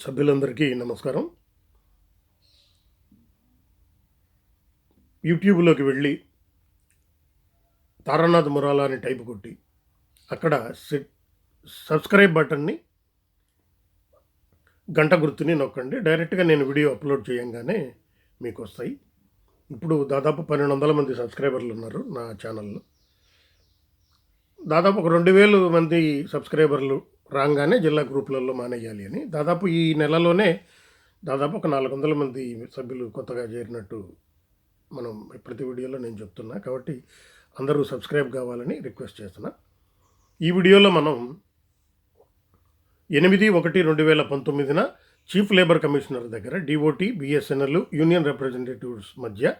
సభ్యులందరికీ నమస్కారం. యూట్యూబ్లోకి వెళ్ళి తారానాథ్ మురాలా అని టైప్ కొట్టి అక్కడ సబ్స్క్రైబ్ బటన్ని గంట గుర్తుని నొక్కండి. డైరెక్ట్గా నేను వీడియో అప్లోడ్ చేయంగానే మీకు వస్తాయి. ఇప్పుడు దాదాపు పన్నెండు వందల మంది సబ్స్క్రైబర్లు ఉన్నారు నా ఛానల్లో. దాదాపు ఒక రెండు వేలు మంది సబ్స్క్రైబర్లు రాగానే జిల్లా గ్రూపులలో మానేయాలి అని. దాదాపు ఈ నెలలోనే దాదాపు ఒక నాలుగు వందల మంది సభ్యులు కొత్తగా చేరినట్టు మనం ప్రతి వీడియోలో నేను చెప్తున్నా. కాబట్టి అందరూ సబ్స్క్రైబ్ కావాలని రిక్వెస్ట్ చేస్తున్నా. ఈ వీడియోలో మనం ఎనిమిది ఒకటి రెండు వేల పంతొమ్మిదిన చీఫ్ లేబర్ కమిషనర్ దగ్గర డిఓటి బిఎస్ఎన్ఎల్ యూనియన్ రిప్రజెంటేటివ్స్ మధ్య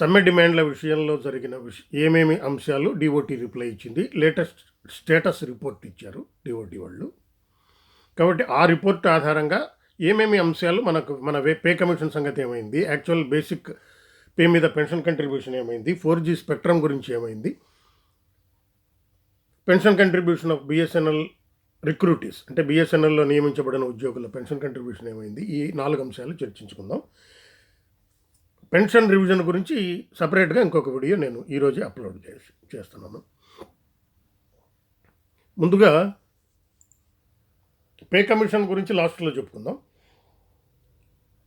సమ్మె డిమాండ్ల విషయంలో జరిగిన విష ఏమేమి అంశాలు డిఓటి రిప్లై ఇచ్చింది? లేటెస్ట్ స్టేటస్ రిపోర్ట్ ఇచ్చారు డిఓటి వాళ్ళు. కాబట్టి ఆ రిపోర్ట్ ఆధారంగా ఏమేమి అంశాలు మనకు మన వే- పే కమిషన్ సంగతి ఏమైంది? యాక్చువల్ బేసిక్ పే మీద పెన్షన్ కంట్రిబ్యూషన్ ఏమైంది? ఫోర్ జీ స్పెక్ట్రమ్ గురించి ఏమైంది? Pension contribution of BSNL recruitees అంటే బిఎస్ఎన్ఎల్లో నియమించబడిన ఉద్యోగుల పెన్షన్ కంట్రిబ్యూషన్ ఏమైంది? ఈ నాలుగు అంశాలు చర్చించుకుందాం. పెన్షన్ రివిజన్ గురించి సపరేట్గా ఇంకొక వీడియో నేను ఈరోజే అప్లోడ్ చేసి చేస్తున్నాను. ముందుగా పే కమిషన్ గురించి లాస్ట్లో చెప్పుకుందాం.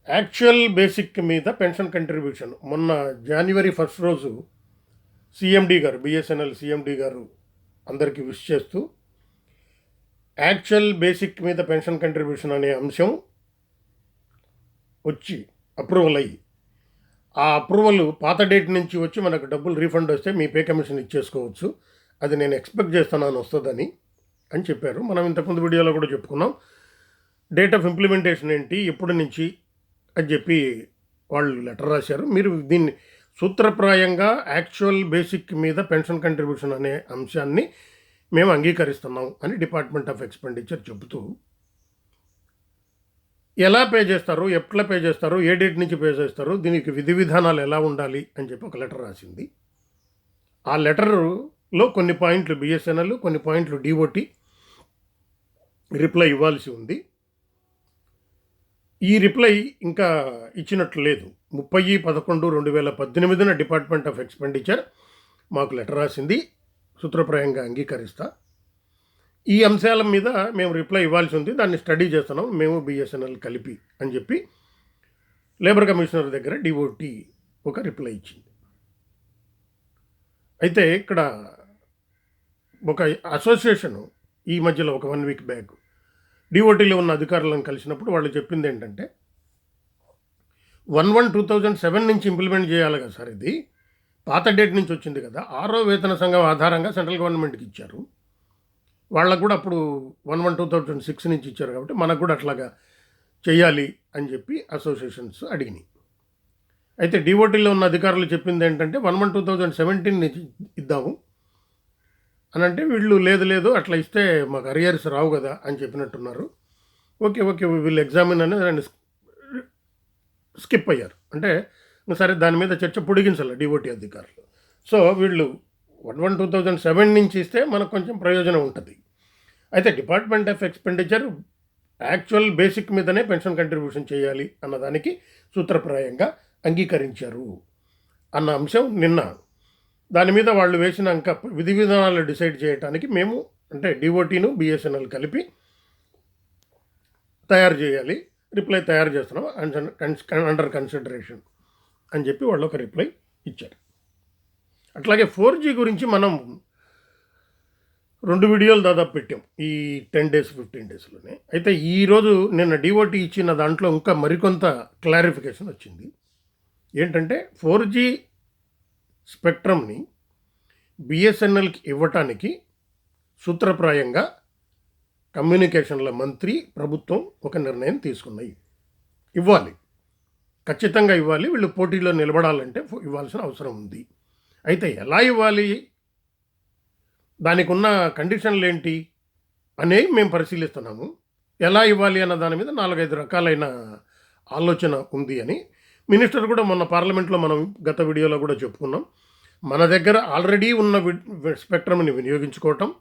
యాక్చువల్ బేసిక్ మీద పెన్షన్ కంట్రిబ్యూషన్. మొన్న జనవరి ఫస్ట్ రోజు సిఎండి గారు బిఎస్ఎన్ఎల్ సిఎండి గారు అందరికీ విష్ చేస్తూ యాక్చువల్ బేసిక్ మీద పెన్షన్ కంట్రిబ్యూషన్ అనే అంశం వచ్చి అప్రూవల్ అయ్యి ఆ అప్రూవల్ పాత డేట్ నుంచి వచ్చి మనకు డబ్బులు రీఫండ్ వస్తే మీ పే కమిషన్ ఇచ్చేసుకోవచ్చు. అది నేను ఎక్స్పెక్ట్ చేస్తున్నాను వస్తుందని అని చెప్పారు. మనం ఇంతకుముందు వీడియోలో కూడా చెప్పుకున్నాం. డేట్ ఆఫ్ ఇంప్లిమెంటేషన్ ఏంటి ఎప్పటి నుంచి అని చెప్పి వాళ్ళు లెటర్ రాశారు. మీరు దీన్ని సూత్రప్రాయంగా యాక్చువల్ బేసిక్ మీద పెన్షన్ కంట్రిబ్యూషన్ అనే అంశాన్ని మేము అంగీకరిస్తున్నాం అని డిపార్ట్మెంట్ ఆఫ్ ఎక్స్పెండిచర్ చెబుతూ ఎలా పే చేస్తారు ఎట్లా పే చేస్తారు ఏ డేట్ నుంచి పే చేస్తారు దీనికి విధి విధానాలు ఎలా ఉండాలి అని చెప్పి ఒక లెటర్ రాసింది. ఆ లెటర్లో కొన్ని పాయింట్లు బిఎస్ఎన్ఎల్ కొన్ని పాయింట్లు డిఓటి రిప్లై ఇవ్వాల్సి ఉంది. ఈ రిప్లై ఇంకా ఇచ్చినట్లు లేదు. ముప్పై పదకొండు రెండు వేల పద్దెనిమిదిన డిపార్ట్మెంట్ ఆఫ్ ఎక్స్పెండిచర్ మాకు లెటర్ రాసింది. సూత్రప్రాయంగా అంగీకరిస్తా. ఈ అంశాల మీద మేము రిప్లై ఇవ్వాల్సి ఉంది. దాన్ని స్టడీ చేస్తున్నాం. మేము బిఎస్ఎన్ఎల్ కలిపి అని చెప్పి లేబర్ కమిషనర్ దగ్గర డిఓటి ఒక రిప్లై ఇచ్చింది. అయితే ఇక్కడ ఒక అసోసియేషన్ ఈ మధ్యలో ఒక వన్ వీక్ బ్యాక్ డిఓటీలో ఉన్న అధికారులను కలిసినప్పుడు వాళ్ళు చెప్పింది ఏంటంటే one one two thousand seven నుంచి ఇంప్లిమెంట్ చేయాలి కదా సార్ ఇది. పాత డేట్ నుంచి వచ్చింది కదా. ఆరో వేతన సంఘం ఆధారంగా సెంట్రల్ గవర్నమెంట్కి ఇచ్చారు. వాళ్ళకు కూడా అప్పుడు one one two thousand six నుంచి ఇచ్చారు కాబట్టి మనకు కూడా అట్లాగా చేయాలి అని చెప్పి అసోసియేషన్స్ అడిగినాయి. అయితే డిఓటీలో ఉన్న అధికారులు చెప్పింది ఏంటంటే one one two thousand seventeen నుంచి ఇద్దాము అని అంటే వీళ్ళు లేదు లేదు అట్లా ఇస్తే మాకు అరియర్స్ రావు కదా అని చెప్పినట్టున్నారు. ఓకే ఓకే వీళ్ళు ఎగ్జామిన్ అనేది దాన్ని స్కిప్ అయ్యారు. అంటే సరే దాని మీద చర్చ పొడిగించాలి డిఓటీ అధికారులు. సో వీళ్ళు one one two thousand seven నుంచి ఇస్తే మనకు కొంచెం ప్రయోజనం ఉంటుంది. అయితే department of expenditure actual basic మీదనే పెన్షన్ కంట్రిబ్యూషన్ చేయాలి అన్నదానికి సూత్రప్రాయంగా అంగీకరించారు. అన్న అంశం నిన్న. దాని మీద వాళ్ళు వేసిన ఇంకా విధి విధానాలు డిసైడ్ చేయడానికి మేము అంటే డిఓటీను బిఎస్ఎన్ఎల్ కలిపి తయారు చేయాలి రిప్లై తయారు చేస్తున్నాం అండర్ కన్సిడరేషన్ అని చెప్పి వాళ్ళు ఒక రిప్లై ఇచ్చారు. అట్లాగే ఫోర్ జీ గురించి మనం రెండు వీడియోలు దాదాపు పెట్టాం ఈ టెన్ డేస్ ఫిఫ్టీన్ డేస్లోనే. అయితే ఈరోజు నిన్న డిఓటి ఇచ్చిన దాంట్లో ఇంకా మరికొంత క్లారిఫికేషన్ వచ్చింది. ఏంటంటే ఫోర్ జీ స్పెక్ట్రమ్ని బిఎస్ఎన్ఎల్కి ఇవ్వటానికి సూత్రప్రాయంగా కమ్యూనికేషన్ల మంత్రి ప్రభుత్వం ఒక నిర్ణయం తీసుకున్నాయి. ఇవ్వాలి. ఖచ్చితంగా ఇవ్వాలి. వీళ్ళు పోటీలో నిలబడాలంటే ఇవ్వాల్సిన అవసరం ఉంది. అయితే ఎలా ఇవ్వాలి? దానికి ఉన్న కండిషన్లు ఏంటి అనేవి మేము పరిశీలిస్తున్నాము. ఎలా ఇవ్వాలి అన్న దాని మీద నాలుగైదు రకాలైన ఆలోచన ఉంది అని మినిస్టర్ కూడా మొన్న పార్లమెంట్లో మనం గత వీడియోలో కూడా చెప్పుకున్నాం. మన దగ్గర ఆల్రెడీ ఉన్న వి- స్పెక్ట్రమ్ని వినియోగించుకోవటం.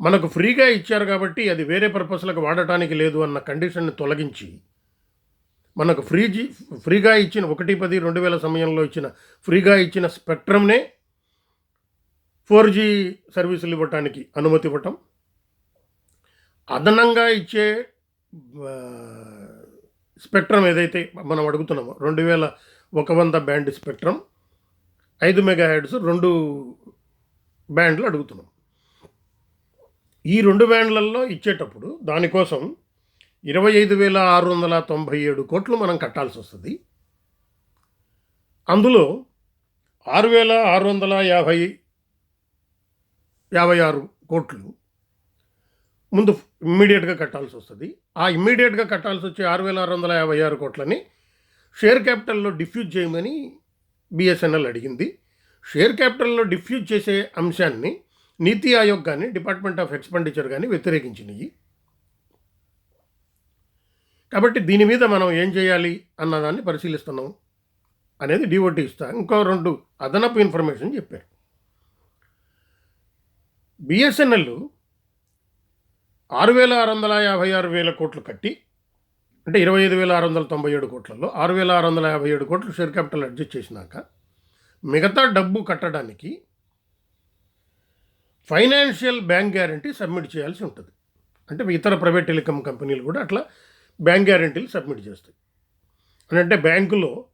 మనకు ఫ్రీగా ఇచ్చారు కాబట్టి అది వేరే పర్పస్లకు వాడటానికి లేదు అన్న కండిషన్ని తొలగించి మనకు ఫ్రీ జీ ఫ్రీగా ఇచ్చిన ఒకటి పది రెండు వేల సమయంలో ఇచ్చిన ఫ్రీగా ఇచ్చిన స్పెక్ట్రమ్నే ఫోర్ జీ సర్వీసులు ఇవ్వటానికి అనుమతి ఇవ్వటం. అదనంగా ఇచ్చే స్పెక్ట్రమ్ ఏదైతే మనం అడుగుతున్నామో రెండు వేల ఒక వంద బ్యాండ్ స్పెక్ట్రమ్ ఐదు మెగా హెడ్స్ రెండు బ్యాండ్లు అడుగుతున్నాం. ఈ రెండు బ్యాండ్లలో ఇచ్చేటప్పుడు దానికోసం ఇరవై ఐదు వేల ఆరు వందల తొంభై ఏడు కోట్లు మనం కట్టాల్సి వస్తుంది. అందులో ఆరు వేల ఆరు వందల యాభై యాభై ఆరు కోట్లు ముందు ఇమ్మీడియట్గా కట్టాల్సి వస్తుంది. ఆ ఇమ్మీడియట్గా కట్టాల్సి వచ్చే ఆరు వేల ఆరు వందల యాభై ఆరు కోట్లని షేర్ క్యాపిటల్లో డిఫ్యూజ్ చేయమని బిఎస్ఎన్ఎల్ అడిగింది. షేర్ క్యాపిటల్లో డిఫ్యూజ్ చేసే అంశాన్ని నీతి ఆయోగ్ కానీ డిపార్ట్మెంట్ ఆఫ్ ఎక్స్పెండిచర్ కానీ వ్యతిరేకించినాయి. కాబట్టి దీని మీద మనం ఏం చేయాలి అన్నదాన్ని పరిశీలిస్తున్నాం అనేది డిఓటి ఇస్తా. ఇంకో రెండు అదనపు ఇన్ఫర్మేషన్ చెప్పారు బిఎస్ఎన్ఎల్ ఆరు వేల ఆరు వందల యాభై ఆరు వేల కోట్లు కట్టి అంటే ఇరవై ఐదు వేల ఆరు వందల తొంభై ఏడు కోట్లలో ఆరు వేల ఆరు వందల యాభై ఏడు కోట్లు షేర్ క్యాపిటల్ అడ్జస్ట్ చేసినాక మిగతా డబ్బు కట్టడానికి ఫైనాన్షియల్ బ్యాంక్ గ్యారంటీ సబ్మిట్ చేయాల్సి ఉంటుంది. అంటే ఇతర ప్రైవేట్ టెలికాం కంపెనీలు కూడా అట్లా బ్యాంక్ గ్యారంటీలు సబ్మిట్ చేస్తాయి. అని అంటే బ్యాంకులో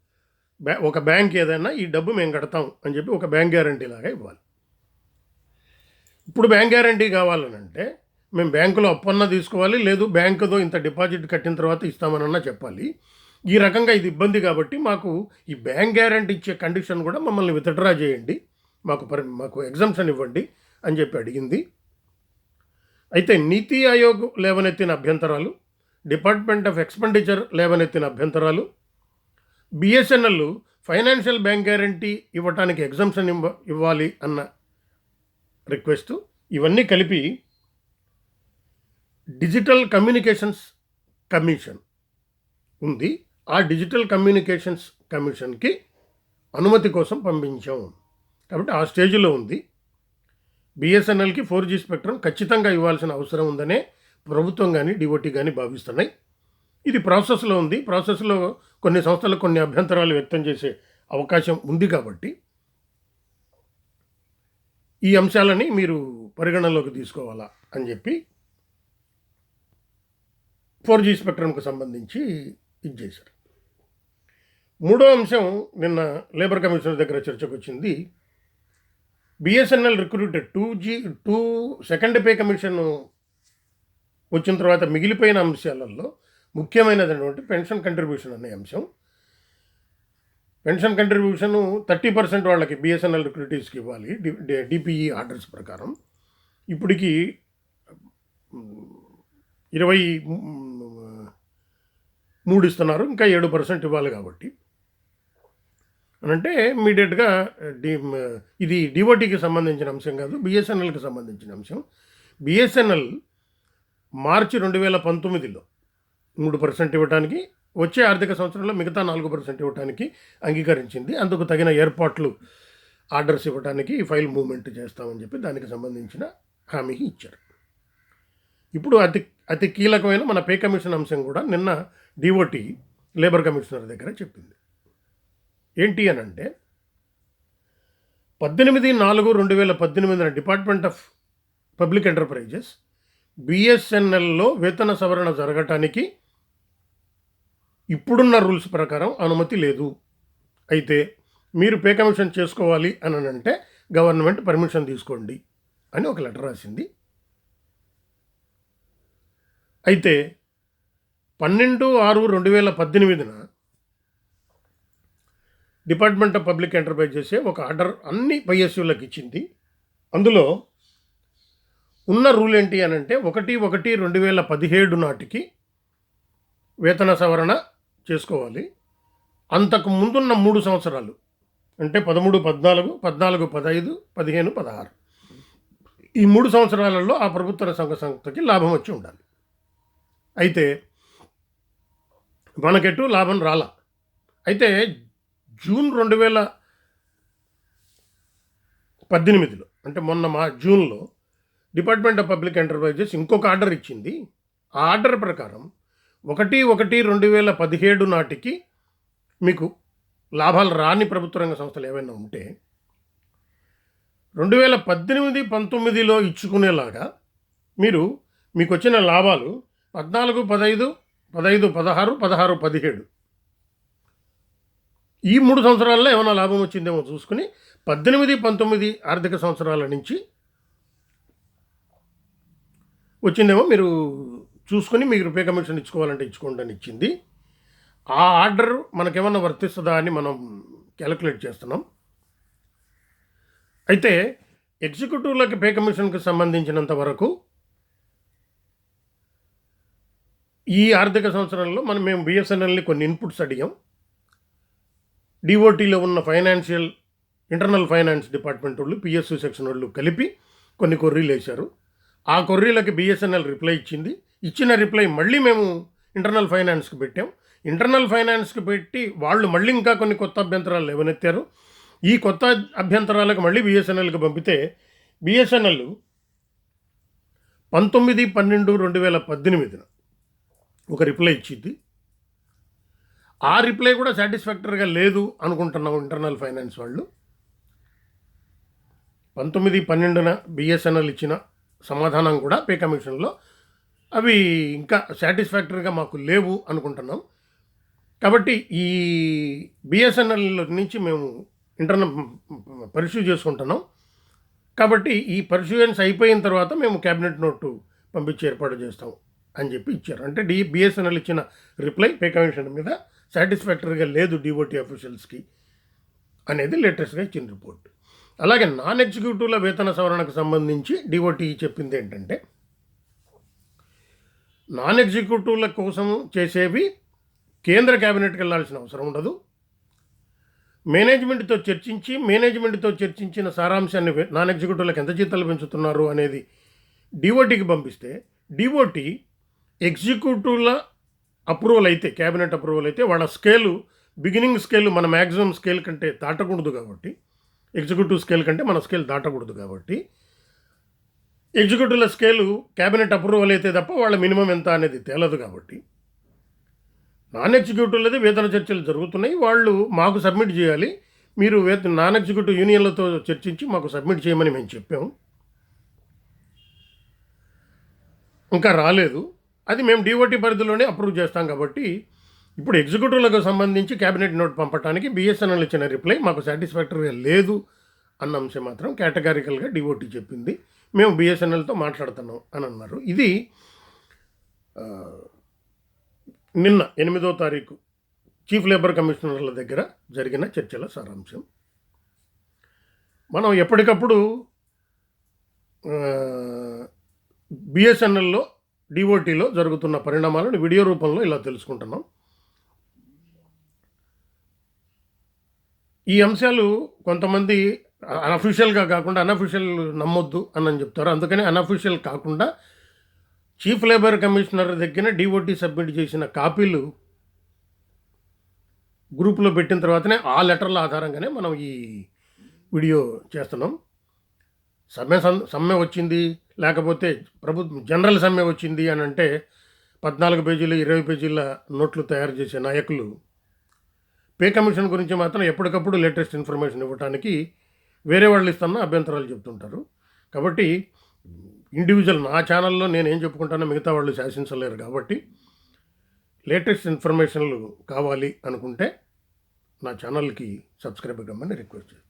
బ్యా ఒక బ్యాంక్ ఏదైనా ఈ డబ్బు మేము కడతాం అని చెప్పి ఒక బ్యాంక్ గ్యారంటీ లాగా ఇవ్వాలి. ఇప్పుడు బ్యాంక్ గ్యారంటీ కావాలనంటే మేము బ్యాంకులో అప్పన్నా తీసుకోవాలి లేదు బ్యాంకుతో ఇంత డిపాజిట్ కట్టిన తర్వాత ఇస్తామనన్నా చెప్పాలి. ఈ రకంగా ఇది ఇబ్బంది కాబట్టి మాకు ఈ బ్యాంక్ గ్యారంటీ ఇచ్చే కండిషన్ కూడా మమ్మల్ని విత్డ్రా చేయండి మాకు పరి మాకు ఎగ్జామ్షన్ ఇవ్వండి అని చెప్పి అడిగింది. అయితే నీతి ఆయోగ్ లేవనెత్తిన అభ్యంతరాలు డిపార్ట్మెంట్ ఆఫ్ ఎక్స్పెండిచర్ లేవనెత్తిన అభ్యంతరాలు బిఎస్ఎన్ఎల్ ఫైనాన్షియల్ బ్యాంక్ గ్యారంటీ ఇవ్వటానికి ఎగ్జామ్షన్ ఇవ్వ ఇవ్వాలి అన్న రిక్వెస్ట్. ఇవన్నీ కలిపి డిజిటల్ కమ్యూనికేషన్స్ కమిషన్ ఉంది. ఆ డిజిటల్ కమ్యూనికేషన్స్ కమిషన్కి అనుమతి కోసం పంపించాం. కాబట్టి ఆ స్టేజ్లో ఉంది. బిఎస్ఎన్ఎల్కి ఫోర్ జీ స్పెక్ట్రమ్ ఖచ్చితంగా ఇవ్వాల్సిన అవసరం ఉందనే ప్రభుత్వం కానీ డిఓటీ కానీ భావిస్తున్నాయి. ఇది ప్రాసెస్లో ఉంది. ప్రాసెస్లో కొన్ని సంస్థలు కొన్ని అభ్యంతరాలు వ్యక్తం చేసే అవకాశం ఉంది కాబట్టి ఈ అంశాలని మీరు పరిగణనలోకి తీసుకోవాలా అని చెప్పి ఫోర్ జీ స్పెక్ట్రమ్కి సంబంధించి ఇది చేశారు. మూడో అంశం నిన్న లేబర్ కమిషనర్ దగ్గర చర్చకు వచ్చింది. BSNL recruited two G two second pay commission వచ్చిన తర్వాత మిగిలిపోయిన అంశాలలో ముఖ్యమైనటువంటి పెన్షన్ కంట్రిబ్యూషన్ అనే అంశం. పెన్షన్ కంట్రిబ్యూషన్ థర్టీ పర్సెంట్ వాళ్ళకి బిఎస్ఎన్ఎల్ రిక్రూటీస్కి ఇవ్వాలి. డిపిఈ ఆర్డర్స్ ప్రకారం. ఇప్పటికి ఇరవై మూడు ఇస్తున్నారు. ఇంకా ఏడు పర్సెంట్ ఇవ్వాలి కాబట్టి. అని అంటే ఇమీడియట్గా డి ఇది డిఓటీకి సంబంధించిన అంశం కాదు బిఎస్ఎన్ఎల్కి సంబంధించిన అంశం. బిఎస్ఎన్ఎల్ మార్చి రెండు వేల పంతొమ్మిదిలో మూడు పర్సెంట్ ఇవ్వడానికి వచ్చే ఆర్థిక సంవత్సరంలో మిగతా నాలుగు పర్సెంట్ ఇవ్వడానికి అంగీకరించింది. అందుకు తగిన ఏర్పాట్లు ఆర్డర్స్ ఇవ్వడానికి ఫైల్ మూవ్మెంట్ చేస్తామని చెప్పి దానికి సంబంధించిన హామీ ఇచ్చారు. ఇప్పుడు అతి అతి కీలకమైన మన పే కమిషన్ అంశం కూడా నిన్న డిఓటి లేబర్ కమిషనర్ దగ్గర చెప్పింది. ఏంటి అని అంటే పద్దెనిమిది నాలుగు రెండు వేల పద్దెనిమిదిన డిపార్ట్మెంట్ ఆఫ్ పబ్లిక్ ఎంటర్ప్రైజెస్ బిఎస్ఎన్ఎల్లో వేతన సవరణ జరగటానికి ఇప్పుడున్న రూల్స్ ప్రకారం అనుమతి లేదు. అయితే మీరు పే కమిషన్ చేసుకోవాలి అని అంటే గవర్నమెంట్ పర్మిషన్ తీసుకోండి అని ఒక లెటర్ రాసింది. అయితే పన్నెండు ఆరు రెండు వేల పద్దెనిమిదిన డిపార్ట్మెంట్ ఆఫ్ పబ్లిక్ ఎంటర్ప్రైజెస్ ఒక ఆర్డర్ అన్ని పైఎస్యూలకు ఇచ్చింది. అందులో ఉన్న రూల్ ఏంటి అని అంటే ఒకటి ఒకటి రెండు వేల పదిహేడు నాటికి వేతన సవరణ చేసుకోవాలి. అంతకు ముందున్న మూడు సంవత్సరాలు అంటే పదమూడు పద్నాలుగు పద్నాలుగు పదహైదు పదిహేను పదహారు. ఈ మూడు సంవత్సరాలలో ఆ ప్రభుత్వ సంఘ సంస్థకి లాభం వచ్చి ఉండాలి. అయితే మనకెటు లాభం రాలా. అయితే జూన్ రెండు వేల పద్దెనిమిదిలో అంటే మొన్న మా జూన్లో డిపార్ట్మెంట్ ఆఫ్ పబ్లిక్ ఎంటర్ప్రైజెస్ ఇంకొక ఆర్డర్ ఇచ్చింది. ఆ ఆర్డర్ ప్రకారం ఒకటి ఒకటి రెండు వేల పదిహేడు నాటికి మీకు లాభాలు రాని ప్రభుత్వ రంగ సంస్థలు ఏవైనా ఉంటే రెండు వేల పద్దెనిమిది పంతొమ్మిదిలో ఇచ్చుకునేలాగా మీరు మీకు వచ్చిన లాభాలు పద్నాలుగు పదహైదు పదహైదు పదహారు పదహారు పదిహేడు. ఈ మూడు సంవత్సరాల్లో ఏమైనా లాభం వచ్చిందేమో చూసుకుని పద్దెనిమిది పంతొమ్మిది ఆర్థిక సంవత్సరాల నుంచి వచ్చిందేమో మీరు చూసుకొని మీకు రూపాయి కమిషన్ ఇచ్చుకోవాలంటే ఇచ్చుకోండి అని ఇచ్చింది. ఆ ఆర్డర్ మనకేమన్నా వర్తిస్తుందా అని మనం క్యాలిక్యులేట్ చేస్తున్నాం. అయితే ఎగ్జిక్యూటివ్లకి పే కమిషన్కి సంబంధించినంత వరకు ఈ ఆర్థిక సంవత్సరంలో మనం మేము బిఎస్ఎన్ఎల్ని కొన్ని ఇన్పుట్స్ అడిగాం. డిఓటీలో ఉన్న ఫైనాన్షియల్ ఇంటర్నల్ ఫైనాన్స్ డిపార్ట్మెంట్ వాళ్ళు పిఎస్సి సెక్షన్ వాళ్ళు కలిపి కొన్ని కొర్రీలు వేశారు. ఆ కొర్రీలకి బిఎస్ఎన్ఎల్ రిప్లై ఇచ్చింది. ఇచ్చిన రిప్లై మళ్ళీ మేము ఇంటర్నల్ ఫైనాన్స్కి పెట్టాం. ఇంటర్నల్ ఫైనాన్స్కి పెట్టి వాళ్ళు మళ్ళీ ఇంకా కొన్ని కొత్త అభ్యంతరాలు లేవనెత్తారు. ఈ కొత్త అభ్యంతరాలకు మళ్ళీ బిఎస్ఎన్ఎల్కి పంపితే బిఎస్ఎన్ఎల్ పంతొమ్మిది పన్నెండు రెండు వేల పద్దెనిమిదిన ఒక రిప్లై ఇచ్చింది ఆ రిప్లై కూడా సాటిస్ఫాక్టరీగా లేదు అనుకుంటున్నాం ఇంటర్నల్ ఫైనాన్స్ వాళ్ళు. పంతొమ్మిది పన్నెండున బిఎస్ఎన్ఎల్ ఇచ్చిన సమాధానం కూడా పే కమిషన్లో. అవి ఇంకా సాటిస్ఫాక్టరీగా మాకు లేవు అనుకుంటున్నాం. కాబట్టి ఈ బిఎస్ఎన్ఎల్ నుంచి మేము ఇంటర్నల్ పరిశూ చేసుకుంటున్నాం. కాబట్టి ఈ పర్సూయన్స్ అయిపోయిన తర్వాత మేము క్యాబినెట్ నోటు పంపించి ఏర్పాటు చేస్తాం అని చెప్పి ఇచ్చారు. అంటే డి బిఎస్ఎన్ఎల్ ఇచ్చిన రిప్లై పే కమిషన్ మీద సాటిస్ఫాక్టరీగా లేదు డిఓటీ అఫీషియల్స్కి అనేది లేటెస్ట్గా ఇచ్చిన రిపోర్ట్. అలాగే నాన్ ఎగ్జిక్యూటివ్ల వేతన సవరణకు సంబంధించి డిఓటీ చెప్పింది ఏంటంటే నాన్ ఎగ్జిక్యూటివ్ల కోసం చేసేవి కేంద్ర క్యాబినెట్కి వెళ్ళాల్సిన అవసరం ఉండదు. మేనేజ్మెంట్తో చర్చించి మేనేజ్మెంట్తో చర్చించిన సారాంశాన్ని నాన్ ఎగ్జిక్యూటివ్లకు ఎంత జీతాలు పెంచుతున్నారు అనేది డిఓటీకి పంపిస్తే డిఓటీ ఎగ్జిక్యూటివ్ల అప్రూవల్ అయితే క్యాబినెట్ అప్రూవల్ అయితే వాళ్ళ స్కేలు బిగినింగ్ స్కేలు మన మ్యాక్సిమం స్కేల్ కంటే దాటకూడదు కాబట్టి ఎగ్జిక్యూటివ్ స్కేల్ కంటే మన స్కేల్ దాటకూడదు కాబట్టి. ఎగ్జిక్యూటివ్ల స్కేలు క్యాబినెట్ అప్రూవల్ అయితే తప్ప వాళ్ళ మినిమం ఎంత అనేది తేలదు కాబట్టి. నాన్ ఎగ్జిక్యూటివ్లది వేతన చర్చలు జరుగుతున్నాయి. వాళ్ళు మాకు సబ్మిట్ చేయాలి. మీరు వేత నాన్ ఎగ్జిక్యూటివ్ యూనియన్లతో చర్చించి మాకు సబ్మిట్ చేయమని మేము చెప్పాము ఇంకా రాలేదు. అది మేము డిఓటి పరిధిలోనే అప్రూవ్ చేస్తాం కాబట్టి ఇప్పుడు ఎగ్జిక్యూటివ్లకు సంబంధించి క్యాబినెట్ నోట్ పంపడానికి బిఎస్ఎన్ఎల్ ఇచ్చిన రిప్లై మాకు సాటిస్ఫాక్టరీగా లేదు అన్న అంశం మాత్రం కేటగారికల్గా డిఓటీ చెప్పింది. మేము బిఎస్ఎన్ఎల్తో మాట్లాడుతున్నాం అని అన్నారు. ఇది నిన్న ఎనిమిదో తారీఖు చీఫ్ లేబర్ కమిషనర్ల దగ్గర జరిగిన చర్చల సారాంశం. మనం ఎప్పటికప్పుడు బిఎస్ఎన్ఎల్లో డిఓటీలో జరుగుతున్న పరిణామాలను వీడియో రూపంలో ఇలా తెలుసుకుంటున్నాం. ఈ అంశాలు కొంతమంది అన్అఫీషియల్గా కాకుండా అన్అఫీషియల్ నమ్మొద్దు అని చెప్తారు. అందుకని అన్అఫీషియల్ కాకుండా చీఫ్ లేబర్ కమిషనర్ దగ్గర డిఓటీ సబ్మిట్ చేసిన కాపీలు గ్రూప్లో పెట్టిన తర్వాతనే ఆ లెటర్ల ఆధారంగానే మనం ఈ వీడియో చేస్తున్నాం. సమ్మె సం- సమ్మె వచ్చింది లేకపోతే ప్రభుత్వం జనరల్ సమ్మె వచ్చింది అని అంటే పద్నాలుగు పేజీలు ఇరవై పేజీల నోట్లు తయారు చేసే నాయకులు పే కమిషన్ గురించి మాత్రం ఎప్పటికప్పుడు లేటెస్ట్ ఇన్ఫర్మేషన్ ఇవ్వడానికి వేరే వాళ్ళు ఇస్తున్న అభ్యంతరాలు చెప్తుంటారు. కాబట్టి ఇండివిజువల్ నా ఛానల్లో నేను ఏం చెప్పుకుంటానో మిగతా వాళ్ళు శాసించలేరు కాబట్టి లేటెస్ట్ ఇన్ఫర్మేషన్లు కావాలి అనుకుంటే నా ఛానల్కి సబ్స్క్రైబ్ కమ్మని రిక్వెస్ట్ చేస్తాను.